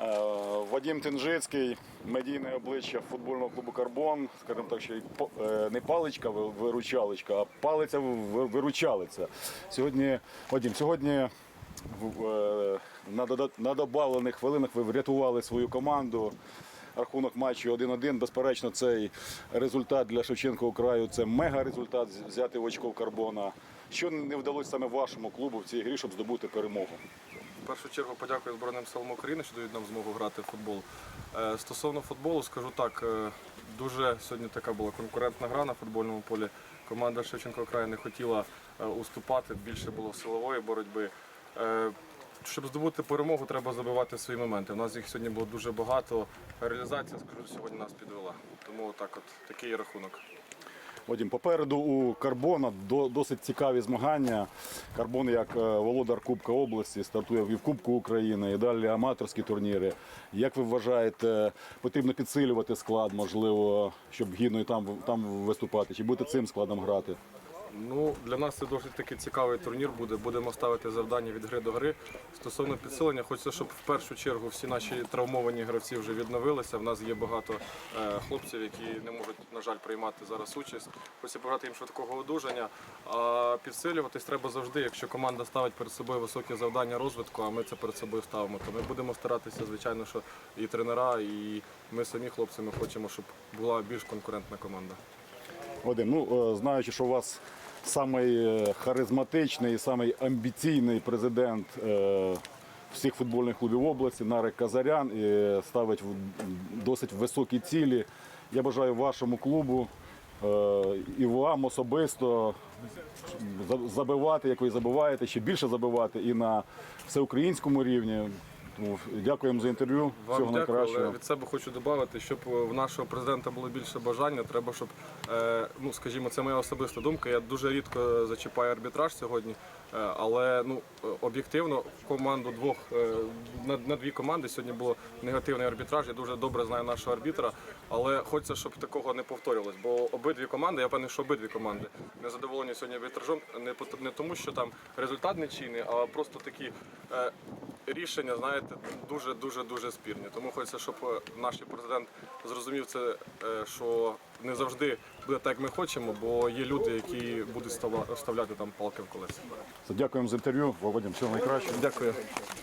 Е, Вадим Тинжицький, медійне обличчя футбольного клубу Карбон, скажімо так, що е, не паличка ви- виручалочка, а палиця ви- виручалиця. Сьогодні, Вадим, сьогодні е, на добавлених хвилинах ви врятували свою команду. Рахунок матчу 1-1. Безперечно, цей результат для Шевченкового краю це мега результат взяти в очко карбона. Що не вдалося саме вашому клубу в цій грі, щоб здобути перемогу? Першу чергу подякую Збройним силам України, що дають нам змогу грати в футбол. Е, Стосовно футболу, скажу так, е, дуже сьогодні така була конкурентна гра на футбольному полі. Команда Шевченко краю не хотіла е, уступати, більше було силової боротьби. Щоб здобути перемогу, треба забивати свої моменти. У нас їх сьогодні було дуже багато. Реалізація, скажу, сьогодні нас підвела. Тому так от такий рахунок. Вадим, попереду у Карбона до- досить цікаві змагання. Карбон, як е, володар Кубка області, стартує і в Кубку України, і далі аматорські турніри. Як ви вважаєте, потрібно підсилювати склад, можливо, щоб гідно і там, там виступати, чи бути цим складом грати? Ну, для нас це досить таки цікавий турнір буде. Будемо ставити завдання від гри до гри. Стосовно підсилення, хочеться, щоб в першу чергу всі наші травмовані гравці вже відновилися. В нас є багато е, хлопців, які не можуть, на жаль, приймати зараз участь. Хочеться побажати їм швидкого одужання. А підсилюватись треба завжди. Якщо команда ставить перед собою високі завдання розвитку, а ми це перед собою ставимо, то ми будемо старатися, звичайно, що і тренера, і ми самі хлопці, ми хочемо, щоб була більш конкурентна команда. Вадим, ну е, знаючи, що у вас самий е, харизматичний, самий амбіційний президент е, всіх футбольних клубів області, Нарик Казарян, і ставить досить високі цілі. Я бажаю вашому клубу і вам особисто за- забивати, як ви забиваєте, ще більше забивати і на всеукраїнському рівні. Тому Дякуємо за інтерв'ю. Вам Всього дякую, найкращого. але від себе хочу додати, щоб в нашого президента було більше бажання. Треба, щоб е, ну скажімо, це моя особиста думка. Я дуже рідко зачіпаю арбітраж сьогодні, е, але ну об'єктивно команду двох е, на, на дві команди сьогодні було негативний арбітраж. Я дуже добре знаю нашого арбітра, але хочеться, щоб такого не повторювалось. Бо обидві команди, я певний, що обидві команди не задоволені сьогодні арбітражом. Не не тому, що там результат не чинний, а просто такі. Рішення, знаєте, дуже дуже дуже спірні. Тому хочеться, щоб е, наш президент зрозумів це, е, що не завжди буде так, як ми хочемо, бо є люди, які будуть вставляти там палки в колеса. Дякуємо за інтерв'ю. Вадим, всього найкращого. Дякую.